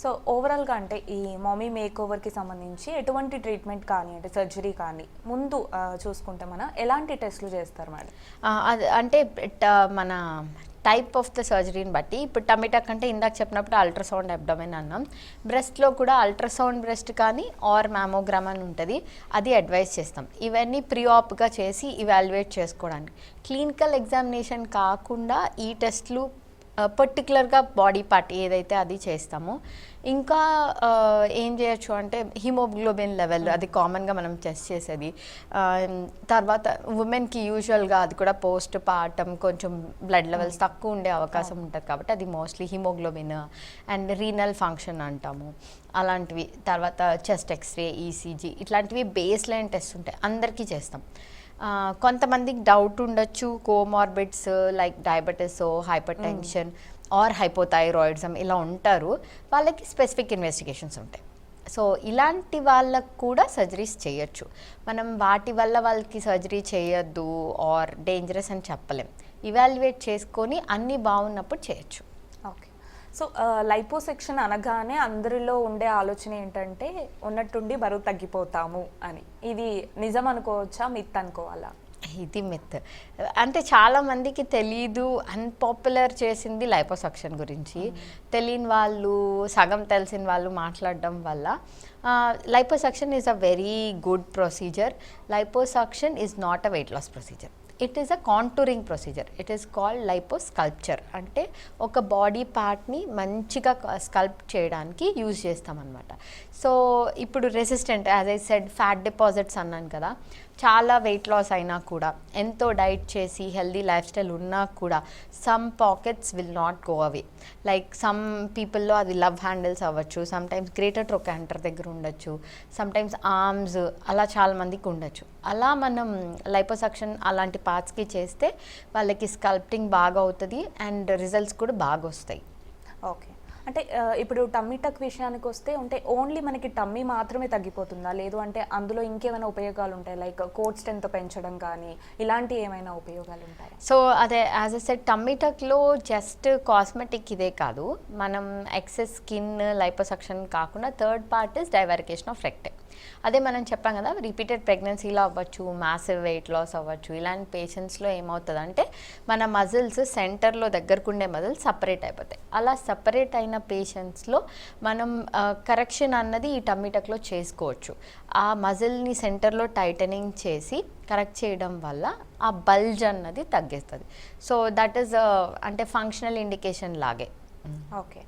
So ఓవరాల్గా అంటే ఈ మమ్మీ మేక్ ఓవర్కి సంబంధించి ఎటువంటి ట్రీట్మెంట్ కానీ అంటే సర్జరీ కానీ ముందు చూసుకుంటే మనం ఎలాంటి టెస్ట్లు చేస్తారు మేడం? అది అంటే మన టైప్ ఆఫ్ ద సర్జరీని బట్టి ఇప్పుడు టమిటా కంటే ఇందాక చెప్పినప్పుడు అల్ట్రాసౌండ్ అబ్డమెన్ అన్నాం. బ్రెస్ట్లో కూడా అల్ట్రాసౌండ్ బ్రెస్ట్ కానీ ఆర్ మ్యామోగ్రామ్ అని ఉంటుంది. అది అడ్వైస్ చేస్తాం. ఇవన్నీ ప్రీ ఆప్గా చేసి ఇవాల్యుయేట్ చేసుకోవడానికి. క్లినికల్ ఎగ్జామినేషన్ కాకుండా ఈ టెస్ట్లు పర్టికులర్గా బాడీ పార్ట్ ఏదైతే అది చేస్తామో ఇంకా ఏం చేయొచ్చు అంటే హిమోగ్లోబిన్ లెవెల్ అది కామన్గా మనం టెస్ట్ చేసేది. తర్వాత ఉమెన్కి యూజువల్గా అది కూడా పోస్ట్ పార్టమ్ కొంచెం బ్లడ్ లెవెల్స్ తక్కువ ఉండే అవకాశం ఉంటుంది కాబట్టి అది mostly haemoglobin and renal function అంటాము. అలాంటివి తర్వాత చెస్ట్ ఎక్స్రే ఈసీజీ ఇట్లాంటివి బేస్ లైన్ టెస్ట్ ఉంటాయి. అందరికీ చేస్తాం. కొంతమందికి డౌట్ ఉండొచ్చు. Comorbids like diabetes hypertension or hypothyroidism ఇలా ఉంటారు. వాళ్ళకి స్పెసిఫిక్ ఇన్వెస్టిగేషన్స్ ఉంటాయి. సో ఇలాంటి వాళ్ళకు కూడా సర్జరీస్ చేయొచ్చు. మనం వాటి వల్ల వాళ్ళకి సర్జరీ చేయొద్దు ఆర్ డేంజరస్ అని చెప్పలేం. ఇవాల్యుయేట్ చేసుకొని అన్నీ బాగున్నప్పుడు చేయొచ్చు. ఓకే సో లైపోసెక్షన్ అనగానే అందరిలో ఉండే ఆలోచన ఏంటంటే ఉన్నట్టుండి బరువు తగ్గిపోతాము అని. ఇది నిజం అనుకోవచ్చా? మిత్ అనుకోవాలా? ఇది మిత్. అంటే చాలా మందికి తెలీదు అన్పాపులర్ చేసింది లైపోసక్షన్ గురించి. తెలియని వాళ్ళు సగం తెలిసిన వాళ్ళు మాట్లాడడం వల్ల liposuction is a very good procedure liposuction is not a weight loss procedure it is a contouring procedure it is called lipo sculpture అంటే ఒక బాడీ పార్ట్ని మంచిగా స్కల్ప్ చేయడానికి యూజ్ చేస్తామన్నమాట. సో ఇప్పుడు resistant as I said fat deposits అన్నాను కదా. చాలా వెయిట్ లాస్ అయినా కూడా ఎంతో డైట్ చేసి హెల్దీ లైఫ్ స్టైల్ ఉన్నా కూడా some pockets will not go away like some పీపుల్లో అది లవ్ హ్యాండిల్స్ అవ్వచ్చు సమ్ టైమ్స్ గ్రేటర్ ట్రోకాంటర్ దగ్గర ఉండొచ్చు సమ్ టైమ్స్ ఆర్మ్స్ అలా చాలా మందికి ఉండొచ్చు. అలా మనం లైపోసక్షన్ అలాంటి పార్ట్స్కి చేస్తే వాళ్ళకి స్కల్ప్టింగ్ బాగా అవుతుంది అండ్ రిజల్ట్స్ కూడా బాగా వస్తాయి. ఓకే. అంటే ఇప్పుడు టమ్మీ టక్ విషయానికి వస్తే ఉంటే ఓన్లీ మనకి టమ్మీ మాత్రమే తగ్గిపోతుందా? లేదు అంటే అందులో ఇంకేమైనా ఉపయోగాలు ఉంటాయి? లైక్ కోట్ స్ట్రెంత్ పెంచడం కానీ ఇలాంటి ఏమైనా ఉపయోగాలు ఉంటాయా? సో అదే యాజ్ అ సెట్ టమ్మిటక్లో జస్ట్ కాస్మెటిక్ ఇదే కాదు. మనం ఎక్సెస్ స్కిన్ లైపోసక్షన్ కాకుండా third part is divarication of recti అదే మనం చెప్పాం కదా రిపీటెడ్ ప్రెగ్నెన్సీలో అవ్వచ్చు మ్యాసివ్ వెయిట్ లాస్ అవ్వచ్చు ఇలాంటి పేషెంట్స్లో ఏమవుతుందంటే మన మజిల్స్ సెంటర్లో దగ్గరకుండే మజిల్స్ సపరేట్ అయిపోతాయి. అలా సపరేట్ అయిన పేషెంట్స్లో మనం కరెక్షన్ అన్నది ఈ టమ్మిటక్లో చేసుకోవచ్చు. ఆ మజిల్ని సెంటర్లో టైటనింగ్ చేసి కరెక్ట్ చేయడం వల్ల ఆ బల్జ్ అన్నది తగ్గిస్తుంది. సో దట్ ఈస్ అంటే ఫంక్షనల్ ఇండికేషన్ లాగే. ఓకే.